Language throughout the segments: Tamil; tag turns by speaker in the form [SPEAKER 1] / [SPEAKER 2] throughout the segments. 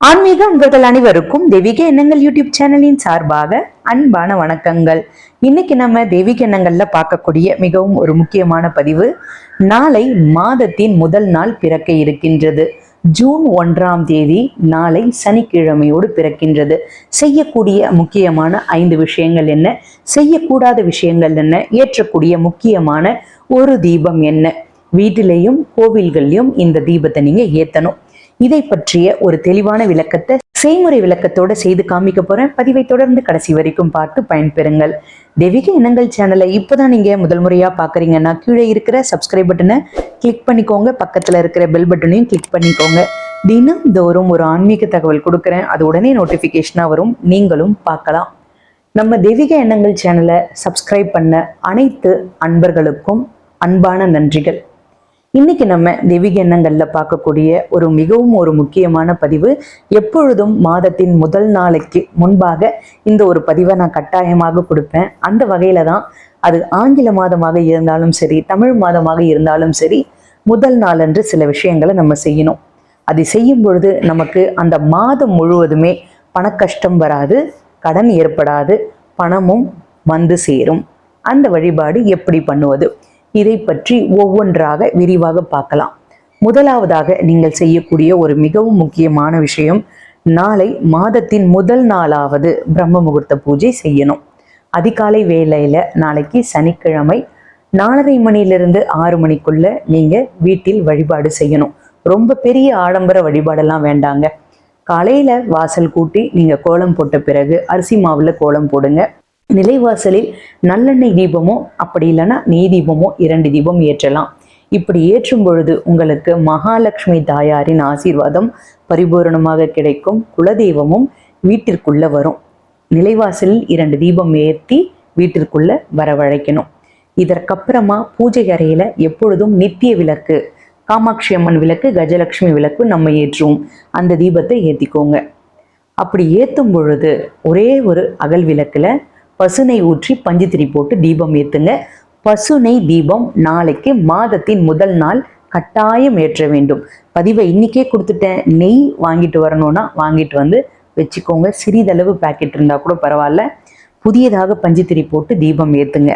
[SPEAKER 1] ஆன்மீக உங்கள் அனைவருக்கும் தெய்வீக எண்ணங்கள் யூடியூப் சேனலின் சார்பாக அன்பான வணக்கங்கள். இன்னைக்கு நம்ம தெய்வீக எண்ணங்கள்ல பார்க்கக்கூடிய மிகவும் ஒரு முக்கியமான பதிவு நாளை மாதத்தின் முதல் நாள் பிறக்க இருக்கின்றது. ஜூன் ஒன்றாம் தேதி நாளை சனிக்கிழமையோடு பிறக்கின்றது. செய்யக்கூடிய முக்கியமான ஐந்து விஷயங்கள் என்ன? செய்யக்கூடாத விஷயங்கள் என்ன? ஏற்றக்கூடிய முக்கியமான ஒரு தீபம் என்ன? வீட்டிலையும் கோவில்கள்லயும் இந்த தீபத்தை நீங்க ஏத்தணும். இதை பற்றிய ஒரு தெளிவான விளக்கத்தை செய்முறை விளக்கத்தோட செய்து காமிக்க போறேன். பதிவை தொடர்ந்து கடைசி வரைக்கும் பார்த்து பயன்பெறுங்கள். தெய்வீக எண்ணங்கள் சேனலை இப்போதான் நீங்க முதல் முறையா பாக்குறீங்கன்னா கீழே இருக்கிற சப்ஸ்கிரைப் பட்டனை கிளிக் பண்ணிக்கோங்க. பக்கத்துல இருக்கிற பெல் பட்டனையும் கிளிக் பண்ணிக்கோங்க. தினந்தோறும் ஒரு ஆன்மீக தகவல் கொடுக்குறேன். அது உடனே நோட்டிபிகேஷனா வரும். நீங்களும் பார்க்கலாம். நம்ம தெய்வீக எண்ணங்கள் சேனலை சப்ஸ்கிரைப் பண்ண அனைத்து அன்பர்களுக்கும் அன்பான நன்றிகள். இன்னைக்கு நம்ம தெய்வீக எண்ணங்கள்ல பார்க்கக்கூடிய ஒரு மிகவும் ஒரு முக்கியமான பதிவு. எப்பொழுதும் மாதத்தின் முதல் நாளைக்கு முன்பாக இந்த ஒரு பதிவை நான் கட்டாயமாக கொடுப்பேன். அந்த வகையில தான் அது ஆங்கில மாதமாக இருந்தாலும் சரி தமிழ் மாதமாக இருந்தாலும் சரி முதல் நாளன்று சில விஷயங்களை நம்ம செய்யணும். அதை செய்யும் பொழுது நமக்கு அந்த மாதம் முழுவதுமே பணக்கஷ்டம் வராது கடன் ஏற்படாது பணமும் வந்து சேரும். அந்த வழிபாடு எப்படி பண்ணுவது? இதை பற்றி ஒவ்வொன்றாக விரிவாக பார்க்கலாம். முதலாவதாக நீங்கள் செய்யக்கூடிய ஒரு மிகவும் முக்கியமான விஷயம் நாளை மாதத்தின் முதல் நாளாவது பிரம்ம முகூர்த்த பூஜை செய்யணும். அதிகாலை வேளையில நாளைக்கு சனிக்கிழமை நாலரை மணியிலிருந்து ஆறு மணிக்குள்ள நீங்க வீட்டில் வழிபாடு செய்யணும். ரொம்ப பெரிய ஆடம்பர வழிபாடெல்லாம் வேண்டாங்க. காலையில வாசல் கூட்டி நீங்க கோலம் போட்ட பிறகு அரிசி மாவுல கோலம் போடுங்க. நிலைவாசலில் நல்லெண்ணெய் தீபமோ அப்படி இல்லைன்னா நெய் தீபமோ இரண்டு தீபம் ஏற்றலாம். இப்படி ஏற்றும் பொழுது உங்களுக்கு மகாலட்சுமி தாயாரின் ஆசீர்வாதம் பரிபூரணமாக கிடைக்கும். குலதெய்வமும் வீட்டிற்குள்ள வரும். நிலைவாசலில் இரண்டு தீபம் ஏற்றி வீட்டிற்குள்ள வரவழைக்கணும். இதற்கப்புறமா பூஜை அறையில எப்பொழுதும் நித்திய விளக்கு காமாட்சி அம்மன் விளக்கு கஜலட்சுமி விளக்கு நம்ம ஏற்றுவோம். அந்த தீபத்தை ஏற்றிக்கோங்க அப்படி ஏற்றும் பொழுது ஒரே ஒரு அகல் விளக்கில் பசுனை ஊற்றி பஞ்சுத்திரி போட்டு தீபம் ஏற்றுங்க பசுனை தீபம் நாளைக்கு மாதத்தின் முதல் நாள் கட்டாயம் ஏற்ற வேண்டும். பதிவை இன்னைக்கே கொடுத்துட்டேன். நெய் வாங்கிட்டு வரணும்னா வாங்கிட்டு வந்து வச்சுக்கோங்க. சிறிதளவு பேக்கெட் இருந்தால் கூட பரவாயில்ல. புதியதாக பஞ்சுத்திரி போட்டு தீபம் ஏற்றுங்க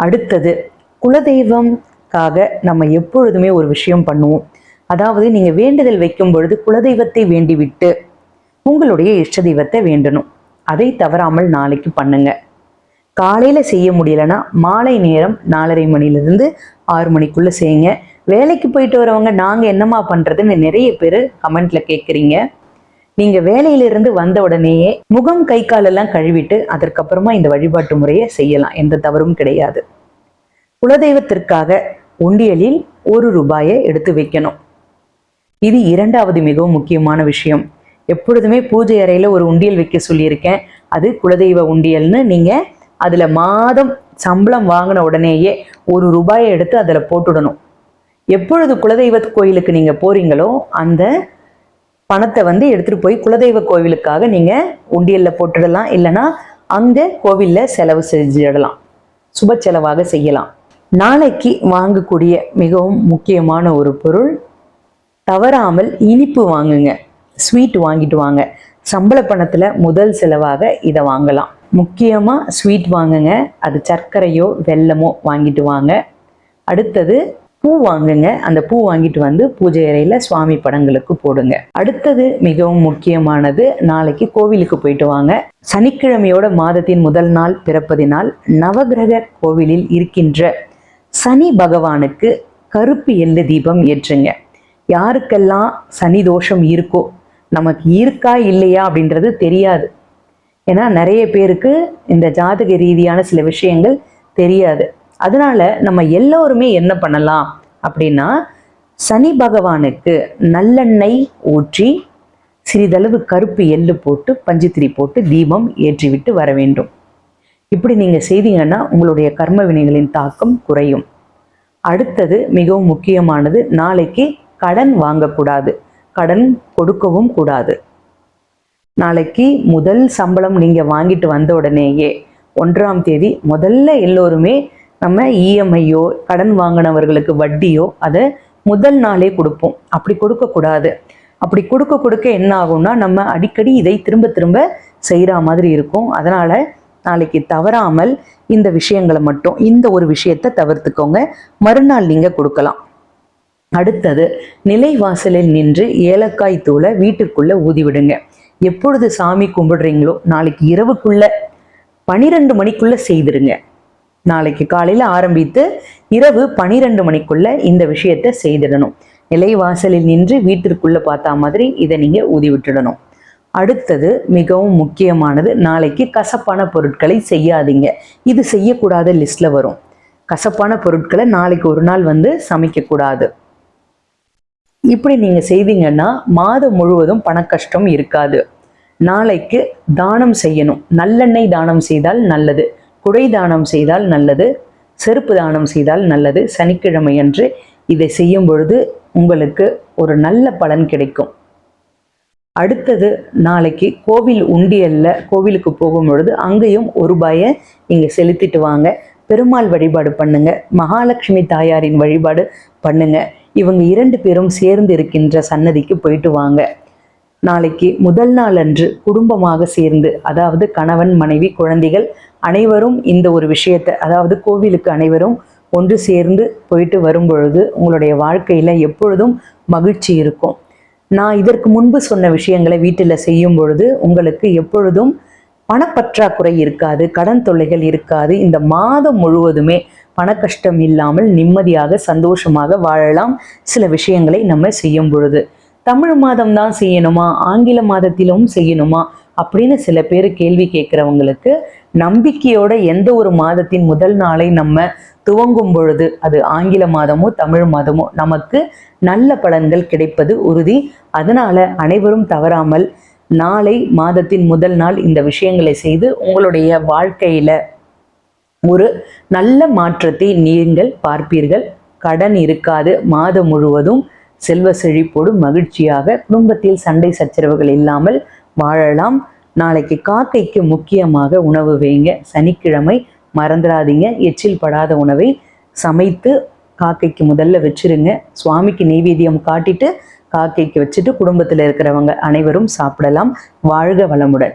[SPEAKER 1] அடுத்தது குலதெய்வம்காக நம்ம எப்பொழுதுமே ஒரு விஷயம் பண்ணுவோம். அதாவது நீங்கள் வேண்டுதல் வைக்கும் பொழுது குலதெய்வத்தை வேண்டிவிட்டு உங்களுடைய இஷ்ட தெய்வத்தை வேண்டணும். அதை தவறாமல் நாளைக்கு பண்ணுங்க. காலையில செய்ய முடியலன்னா மாலை நேரம் நாலரை மணிலிருந்து ஆறு மணிக்குள்ள செய்யுங்க. வேலைக்கு போயிட்டு வரவங்க நாங்க என்னம்மா பண்றதுன்னு நிறைய பேர் கமெண்ட்ல கேட்குறீங்க நீங்க வேலையிலிருந்து வந்த உடனேயே முகம் கை காலெல்லாம் கழுவிட்டு அதற்கப்புறமா இந்த வழிபாட்டு முறையை செய்யலாம். எந்த தவறும் கிடையாது. குலதெய்வத்திற்காக உண்டியலில் ஒரு ரூபாயை எடுத்து வைக்கணும். இது இரண்டாவது மிகவும் முக்கியமான விஷயம். எப்பொழுதுமே பூஜை அறையில் ஒரு உண்டியல் வைக்க சொல்லியிருக்கேன். அது குலதெய்வ உண்டியல்னு நீங்கள் அதில் மாதம் சம்பளம் வாங்கின உடனேயே ஒரு ரூபாயை எடுத்து அதில் போட்டுடணும். எப்பொழுது குலதெய்வ கோயிலுக்கு நீங்கள் போகிறீங்களோ அந்த பணத்தை வந்து எடுத்துகிட்டு போய் குலதெய்வ கோவிலுக்காக நீங்கள் உண்டியலில் போட்டுடலாம். இல்லைன்னா அங்கே கோவிலில் செலவு செஞ்சிடலாம். சுப செலவாக செய்யலாம். நாளைக்கு வாங்கக்கூடிய மிகவும் முக்கியமான ஒரு பொருள் தவறாமல் இனிப்பு வாங்குங்க. ஸ்வீட் வாங்கிட்டு வாங்க. சம்பள பணத்தில் முதல் செலவாக இதை வாங்கலாம். முக்கியமாக ஸ்வீட் வாங்குங்க. அது சர்க்கரையோ வெல்லமோ வாங்கிட்டு வாங்க. அடுத்தது பூ வாங்குங்க. அந்த பூ வாங்கிட்டு வந்து பூஜை அறையில் சுவாமி படங்களுக்கு போடுங்க. அடுத்தது மிகவும் முக்கியமானது நாளைக்கு கோவிலுக்கு போயிட்டு வாங்க. சனிக்கிழமையோட மாதத்தின் முதல் நாள் பிறப்பதினால் நவகிரக கோவிலில் இருக்கின்ற சனி பகவானுக்கு கருப்பு எள்ளு தீபம் ஏற்றுங்க. யாருக்கெல்லாம் சனி தோஷம் இருக்கோ நமக்கு இருக்கா இல்லையா அப்படின்றது தெரியாது. ஏன்னா நிறைய பேருக்கு இந்த ஜாதக ரீதியான சில விஷயங்கள் தெரியாது. அதனால நம்ம எல்லோருமே என்ன பண்ணலாம் அப்படின்னா சனி பகவானுக்கு நல்லெண்ணெய் ஊற்றி சிறிதளவு கருப்பு எள்ளு போட்டு பஞ்சுத்திரி போட்டு தீபம் ஏற்றிவிட்டு வர வேண்டும். இப்படி நீங்கள் செய்தீங்கன்னா உங்களுடைய கர்ம வினைகளின் தாக்கம் குறையும். அடுத்தது மிகவும் முக்கியமானது நாளைக்கு கடன் வாங்கக்கூடாது. கடன் கொடுக்கவும் கூடாது. நாளைக்கு முதல் சம்பளம் நீங்கள் வாங்கிட்டு வந்த உடனேயே ஒன்றாம் தேதி முதல்ல எல்லோருமே நம்ம இஎம்ஐயோ கடன் வாங்கினவர்களுக்கு வட்டியோ அதை முதல் நாளே கொடுப்போம். அப்படி கொடுக்கக்கூடாது அப்படி கொடுக்க கொடுக்க என்ன ஆகும்னா நம்ம அடிக்கடி இதை திரும்ப திரும்ப செய்கிற மாதிரி இருக்கும். அதனால் நாளைக்கு தவறாமல் இந்த விஷயங்களை மட்டும் இந்த ஒரு விஷயத்தை தவிர்த்துக்கோங்க. மறுநாள் நீங்கள் கொடுக்கலாம். அடுத்தது நிலைவாசலில் நின்று ஏலக்காய் தூளை வீட்டிற்குள்ள ஊதி விடுங்க எப்பொழுது சாமி கும்பிடுறீங்களோ நாளைக்கு இரவுக்குள்ள பனிரெண்டு மணிக்குள்ள செய்திருங்க. நாளைக்கு காலையில் ஆரம்பித்து இரவு பனிரெண்டு மணிக்குள்ள இந்த விஷயத்தை செய்திடணும். நிலைவாசலில் நின்று வீட்டிற்குள்ள பார்த்தா மாதிரி இதை நீங்க ஊதி விட்டுடணும் அடுத்தது மிகவும் முக்கியமானது நாளைக்கு கசப்பான பொருட்களை செய்யாதீங்க. இது செய்யக்கூடாத லிஸ்ட்ல வரும். கசப்பான பொருட்களை நாளைக்கு ஒரு நாள் வந்து சமைக்கக்கூடாது. இப்படி நீங்கள் செய்தீங்கன்னா மாதம் முழுவதும் பணக்கஷ்டம் இருக்காது. நாளைக்கு தானம் செய்யணும். நல்லெண்ணெய் தானம் செய்தால் நல்லது. குடை தானம் செய்தால் நல்லது. செருப்பு தானம் செய்தால் நல்லது. சனிக்கிழமை அன்று இதை செய்யும் பொழுது உங்களுக்கு ஒரு நல்ல பலன் கிடைக்கும். அடுத்தது நாளைக்கு கோவில் உண்டியல்ல கோவிலுக்கு போகும் பொழுது அங்கேயும் ஒரு ரூபாயை இங்கே செலுத்திட்டு வாங்க. பெருமாள் வழிபாடு பண்ணுங்க. மகாலட்சுமி தாயாரின் வழிபாடு பண்ணுங்க. இவங்க இரண்டு பேரும் சேர்ந்து இருக்கின்ற சன்னதிக்கு போயிட்டு வாங்க. நாளைக்கு முதல் நாள் அன்று குடும்பமாக சேர்ந்து அதாவது கணவன் மனைவி குழந்தைகள் அனைவரும் இந்த ஒரு விஷயத்தை அதாவது கோவிலுக்கு அனைவரும் ஒன்று சேர்ந்து போயிட்டு வரும்பொழுது உங்களுடைய வாழ்க்கையில் எப்பொழுதும் மகிழ்ச்சி இருக்கும். நான் இதற்கு முன்பு சொன்ன விஷயங்களை வீட்டில் செய்யும் பொழுது உங்களுக்கு எப்பொழுதும் பணப்பற்றாக்குறை இருக்காது கடன் தொல்லைகள் இருக்காது. இந்த மாதம் முழுவதுமே பணக்கஷ்டம் இல்லாமல் நிம்மதியாக சந்தோஷமாக வாழலாம். சில விஷயங்களை நம்ம செய்யும் பொழுது. தமிழ் மாதம் தான் செய்யணுமா? ஆங்கில மாதத்திலும் செய்யணுமா? அப்படின்னு சில பேர் கேள்வி கேட்குறவங்களுக்கு நம்பிக்கையோட எந்த ஒரு மாதத்தின் முதல் நாளை நம்ம துவங்கும் பொழுது அது ஆங்கில மாதமோ தமிழ் மாதமோ நமக்கு நல்ல பலன்கள் கிடைப்பது உறுதி. அதனால அனைவரும் தவறாமல் நாளை மாதத்தின் முதல் நாள் இந்த விஷயங்களை செய்து உங்களுடைய வாழ்க்கையில ஒரு நல்ல மாற்றத்தை நீங்கள் பார்ப்பீர்கள். கடன் இருக்காது. மாதம் முழுவதும் செல்வ செழிப்போடு மகிழ்ச்சியாக குடும்பத்தில் சண்டை சச்சரவுகள் இல்லாமல் வாழலாம். நாளைக்கு காக்கைக்கு முக்கியமாக உணவு வைங்க. சனிக்கிழமை மறந்துடாதீங்க. எச்சில் படாத உணவை சமைத்து காக்கைக்கு முதல்ல வச்சிருங்க. சுவாமிக்கு நெய்வேத்தியம் காட்டிட்டு காக்கைக்கு வச்சுட்டு குடும்பத்தில் இருக்கிறவங்க அனைவரும் சாப்பிடலாம். வாழ்க வளமுடன்.